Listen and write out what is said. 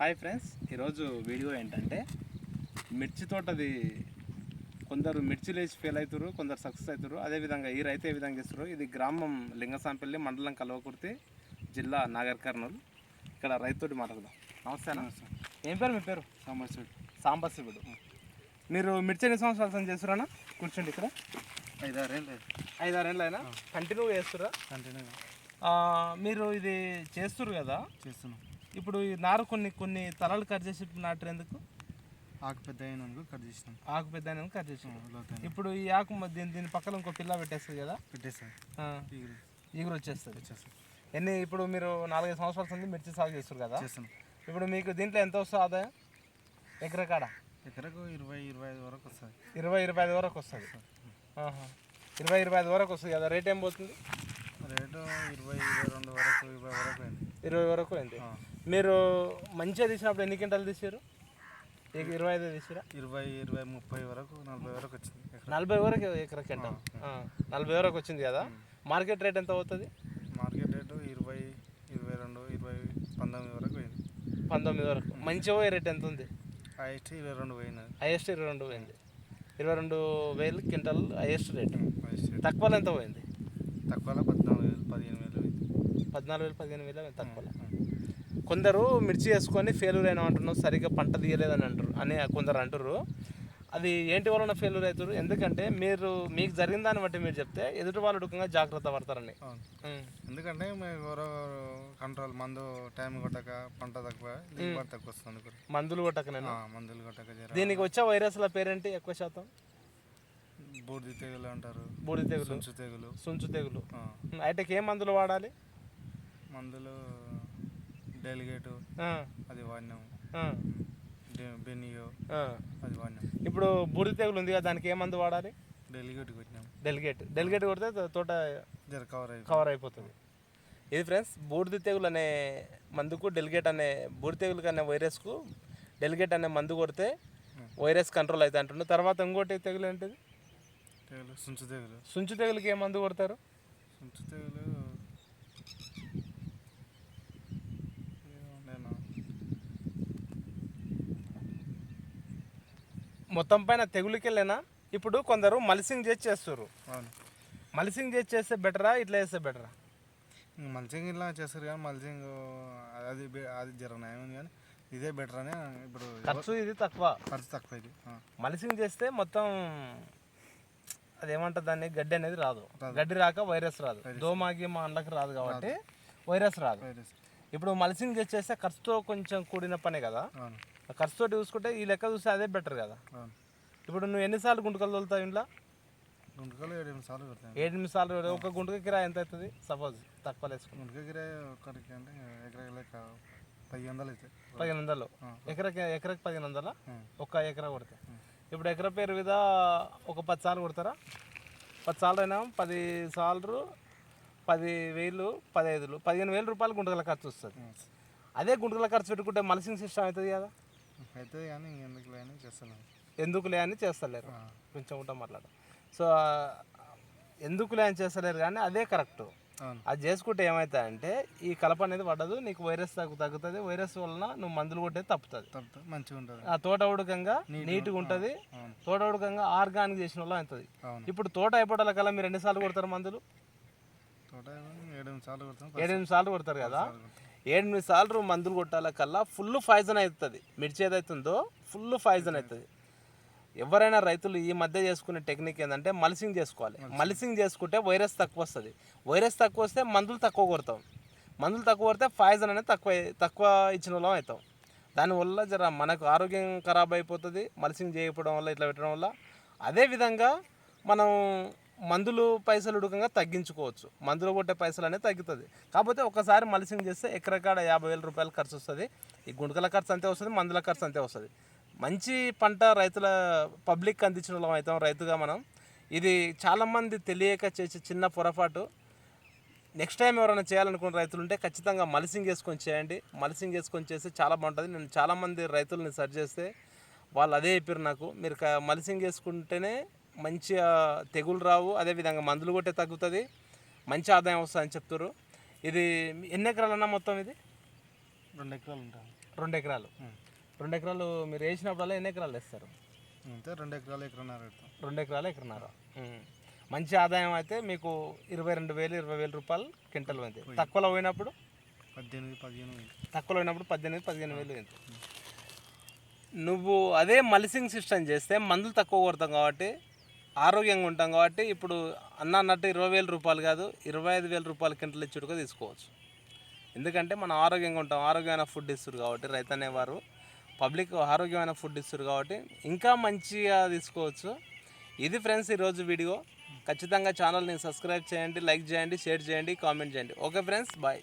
Hi friends ఈరోజు video ఏంటంటే మిర్చి తోటది. కొందరు మిర్చి లేచి ఫెయిల్ అవుతారు కొందరు సక్సెస్ అవుతారు అదేవిధంగా ఈ రైతు ఏ విధంగా ఇస్తారు ఇది గ్రామం లింగసాంపల్లి మండలం కల్వకుర్తి జిల్లా నాగర్ కర్నూలు. ఇక్కడ రైతుతోటి మాట్లాడదాం. నమస్తే అన్న. ఏం పేరు మీ పేరు? సాంబశివుడు. సాంబశివుడు. మీరు మిర్చి ఎన్ని సంవత్సరాలు సంగతి కూర్చోండి ఇక్కడ. ఐదారేం లేదు ఐదారేళ్ళు అయినా కంటిన్యూగా చేస్తురా కంటిన్యూగా. మీరు ఇది చేస్తురు కదా? చేస్తున్నాం. ఇప్పుడు ఈ నారు కొన్ని కొన్ని తలలు కట్ చేసి నాటారు ఎందుకు ఆకు పెద్ద అయినందుకు కట్ చేసినాం. ఆకు పెద్ద అయినాక కట్ చేసాం లోతైన ఇప్పుడు ఈ ఆకు దీని దీని పక్కన ఇంకో పిల్ల పెట్టేస్తుంది కదా? పెట్టేసాం ఆ, ఈగురు. వచ్చేస్తుంది. వచ్చేస్తాం. ఎన్ని ఇప్పుడు మీరు నాలుగైదు సంవత్సరాల నుండి మిర్చి సాగు చేస్తారు కదా? ఇప్పుడు మీకు దీంట్లో ఎంత వస్తుంది ఆదాయం? ఎకర కాడ ఎకరకు ఇరవై ఇరవై ఐదు వరకు వస్తుంది. ఇరవై ఇరవై ఐదు వరకు వస్తుంది. ఇరవై ఇరవై ఐదు వరకు వస్తుంది కదా? రేట్ ఏం పోతుంది? రేటు ఇరవై ఇరవై రెండు వరకు ఇరవై వరకు అయింది. ఇరవై వరకు అయింది. మీరు మంచిగా తీసినప్పుడు ఎన్ని క్వింటాలు తీసారు ఇరవై ఐదు తీసిరా ఇరవై ఇరవై ముప్పై వరకు నలభై వరకు వచ్చింది నలభై వరకు ఎకర క్వింటాల్? నలభై వరకు వచ్చింది కదా? మార్కెట్ రేట్ ఎంత అవుతుంది? మార్కెట్ రేటు ఇరవై ఇరవై రెండు ఇరవై పంతొమ్మిది వరకు పోయింది. పంతొమ్మిది వరకు. మంచి పోయే రేట్ ఎంత ఉంది? హైయెస్ట్ ఇరవై రెండు పోయినది హైయెస్ట్ ఇరవై రెండు పోయింది. ఇరవై రెండు వేలు క్వింటల్ హైయెస్ట్ రేట్. తక్కువలో ఎంత పోయింది? తక్కువలో పద్నాలుగు వేలు పదిహేను వేలు పోయింది. పద్నాలుగు వేలు పదిహేను వేలు తక్కువలో. కొందరు మిర్చి వేసుకొని ఫెయిల్యూర్ అయినా అంటున్నారు సరిగ్గా పంట తీయలేదని అంటారు అని కొందరు అంటారు అది ఏంటి వలన ఫెయిల్యూర్ అవుతారు ఎందుకంటే మీరు మీకు జరిగిన దాన్ని బట్టి మీరు చెప్తే ఎదుటి వాళ్ళు ఉడకంగా జాగ్రత్త ఉం. ఎందుకంటే ఎవరో కంట్రోల్ మందు టైం కొట్టక పంట తక్కువ దిగుబడి తక్కువ వస్తుంది మందులు కొట్టకనేనా? ఆ, మందులు కొట్టక దీనికి వచ్చే వైరస్ల పేరేంటి? ఎక్కువ శాతం? బూడిద తెగులు అంటారు. బూడి తెగులు. సుంచు తెగులు. సుంచు తెగులు. అయితే ఏ మందులు వాడాలి? మందులు డెలిగేటు అది వాడినాం బెనియో. అది వాడినాం ఇప్పుడు బూడి తెగులు ఉంది కదా దానికి ఏ మందు వాడాలి? డెలిగేట్ కొట్టినాం. డెలిగేట్. డెలిగేట్ కొడితే తోట జర కవర్ అయిపోయింది కవర్ అయిపోతుంది. ఇది ఫ్రెండ్స్ బూడిద తెగులు అనే మందుకు డెలిగేట్ అనే బూడిద తెగులు అనే వైరస్కు డెలిగేట్ అనే మందు కొడితే వైరస్ కంట్రోల్ అవుతుంది అంటుండే. తర్వాత ఇంకోటి తెగులు ఏంటిది? తెగులు సుంచు తెగులు. సుంచు తెగులుకి ఏ మందు కొడతారు? సుంచు తెగులు మొత్తం పైన తెగులుకి వెళ్ళినా ఇప్పుడు కొందరు మల్సింగ్ చేసి చేస్తారు అవును. మల్సింగ్ చేసి చేస్తే బెటరా ఇట్లా చేస్తే బెటరా? మల్చింగ్ ఇలా చేస్తారు కానీ మల్చింగ్ అది అది జర ఉంది కానీ ఇదే బెటర్ అని ఇప్పుడు ఖర్చు ఇది తక్కువ. ఖర్చు తక్కువ ఇది. మల్సింగ్ చేస్తే మొత్తం అదేమంటారు దాన్ని? గడ్డి అనేది రాదు. గడ్డి రాక వైరస్ రాదు. దోమాగి మా అండ్లకి రాదు కాబట్టి వైరస్ రాదు. ఇప్పుడు మల్సింగ్ చేస్తే ఖర్చుతో కొంచెం కూడిన పనే కదా? ఖర్చుతో చూసుకుంటే ఈ లెక్క చూస్తే అదే బెటర్ కదా. ఇప్పుడు నువ్వు ఎన్నిసార్లు గుంటకలు తోలుతావు ఇంట్లో? గుంటకలు ఏడు ఎనిమిది సార్లు పెడతాను. ఏడు ఎనిమిది సార్లు ఒక గుంటక కిరాయి ఎంత అవుతుంది? సపోజ్ తక్కువ వేసుకుని గుంటక గిరాయి ఒక్కరికి అంటే ఎకరా లెక్క పదిహేను వందలు అవుతాయి పదిహేను వందలు. ఎకరకి ఎకరకి పదిహేను వందల. ఒక్క ఎకరా కొడితే. ఇప్పుడు ఎకరా పేరు మీద ఒక పది సార్లు కొడతారా? పది సార్లు అయినా పది సార్లు పది వేలు పదిహేదులు పదిహేను వేల రూపాయలు గుంటకల ఖర్చు వస్తుంది. అదే గుంటకల ఖర్చు పెట్టుకుంటే మల్సింగ్ సిస్టమ్ అవుతుంది కదా. అయితే కానీ ఎందుకు లేని చేస్తాను ఎందుకులే అని చేస్తలేరు. కొంచెం ఉంటాం మాట్లాడ సో ఎందుకులే అని చేస్తలేరు కానీ అదే కరెక్ట్. అది చేసుకుంటే ఏమవుతుందంటే ఈ కలప అనేది పడదు నీకు వైరస్ తగ్గు తగ్గుతుంది వైరస్ వలన నువ్వు మందులు కొట్టేది తప్పుతుంది. తప్ప మంచిగా ఉంటుంది. ఆ తోట ఉడకంగా నీట్గా ఉంటుంది. తోట ఉడకంగా ఆర్గానిక్ చేసిన వల్ల అవుతుంది. ఇప్పుడు తోట అయిపోవడాల కల్లా మీరు ఎన్నిసార్లు కొడతారు మందులు? ఏడెనిమిది సార్లు కొడతారు కదా? ఏడెనిమిది సార్లు మందులు కొట్టాల కల్లా ఫుల్ ఫాయిజన్ అవుతుంది. మిర్చి ఏదైతుందో ఫుల్ ఫాయిజన్ అవుతుంది. ఎవరైనా రైతులు ఈ మధ్య చేసుకునే టెక్నిక్ ఏంటంటే మల్సింగ్ చేసుకోవాలి. మల్సింగ్. చేసుకుంటే వైరస్ తక్కువ వస్తుంది. వైరస్ తక్కువ వస్తే మందులు తక్కువ కొడతాం. మందులు తక్కువ కొడితే ఫాయిజన్ అనేది తక్కువ తక్కువ ఇచ్చిన వాళ్ళం అవుతాం. దానివల్ల జర మనకు ఆరోగ్యం ఖరాబ్ అయిపోతుంది. మల్సింగ్ చేయకపోవడం వల్ల ఇట్లా పెట్టడం వల్ల. అదేవిధంగా మనం మందులు పైసలు ఉడకంగా తగ్గించుకోవచ్చు. మందులు కొట్టే పైసలు అనేది తగ్గుతుంది. కాకపోతే ఒకసారి మల్సింగ్ చేస్తే ఎకరకాడ యాభై వేల రూపాయలు ఖర్చు వస్తుంది. ఈ గుంటకల ఖర్చు అంతే వస్తుంది మందుల ఖర్చు అంతే వస్తుంది. మంచి పంట రైతుల పబ్లిక్ అందించిన వాళ్ళం అవుతాం రైతుగా మనం. ఇది చాలామంది తెలియక చేసే చిన్న పొరపాటు. నెక్స్ట్ టైం ఎవరైనా చేయాలనుకున్న రైతులు ఉంటే ఖచ్చితంగా మలసింగ్ చేసుకొని చేయండి. మలసింగ్ చేసుకొని చేస్తే చాలా బాగుంటుంది. నేను చాలామంది రైతులని సర్చ్ చేస్తే వాళ్ళు అదే చెప్పారు నాకు. మీరు క- మలసింగ్ చేసుకుంటేనే మంచిగా తెగులు రావు అదేవిధంగా మందులు కొట్టే తగ్గుతుంది. మంచి ఆదాయం వస్తుంది అని చెప్తారు ఇది ఎన్ని ఎకరాలన్నా మొత్తం ఇది? రెండు ఎకరాలు ఉంటాయి. రెండు ఎకరాలు. రెండు ఎకరాలు మీరు వేసినప్పుడల్లా ఎన్ని ఎకరాలు వేస్తారు? అంతే రెండు ఎకరాలు ఎకరన్నర రెండు ఎకరాలు ఎకరన్నర. మంచి ఆదాయం అయితే మీకు ఇరవై రెండు వేలు ఇరవై వేల రూపాయలు క్వింటల్ పోయింది. తక్కువలో పోయినప్పుడు? పద్దెనిమిది పదిహేను వేలు. తక్కువలో పోయినప్పుడు పద్దెనిమిది పదిహేను వేలు పోయింది. నువ్వు అదే మల్సింగ్ సిస్టమ్ చేస్తే మందులు తక్కువ కొడతాం కాబట్టి ఆరోగ్యంగా ఉంటాం కాబట్టి ఇప్పుడు అన్న అన్నట్టు ఇరవై వేల రూపాయలు కాదు ఇరవై ఐదు వేల రూపాయల క్వింటల్ ఇచ్చుడుగా తీసుకోవచ్చు. ఎందుకంటే మనం ఆరోగ్యంగా ఉంటాం ఆరోగ్యమైన ఫుడ్ ఇస్తారు కాబట్టి రైతు అనేవారు పబ్లిక్ ఆరోగ్యమైన ఫుడ్ ఇస్తారు కాబట్టి ఇంకా మంచిగా తీసుకోవచ్చు. ఇది ఫ్రెండ్స్ ఈరోజు వీడియో ఖచ్చితంగా ఛానల్ని సబ్స్క్రైబ్ చేయండి లైక్ చేయండి షేర్ చేయండి కామెంట్ చేయండి. Okay friends bye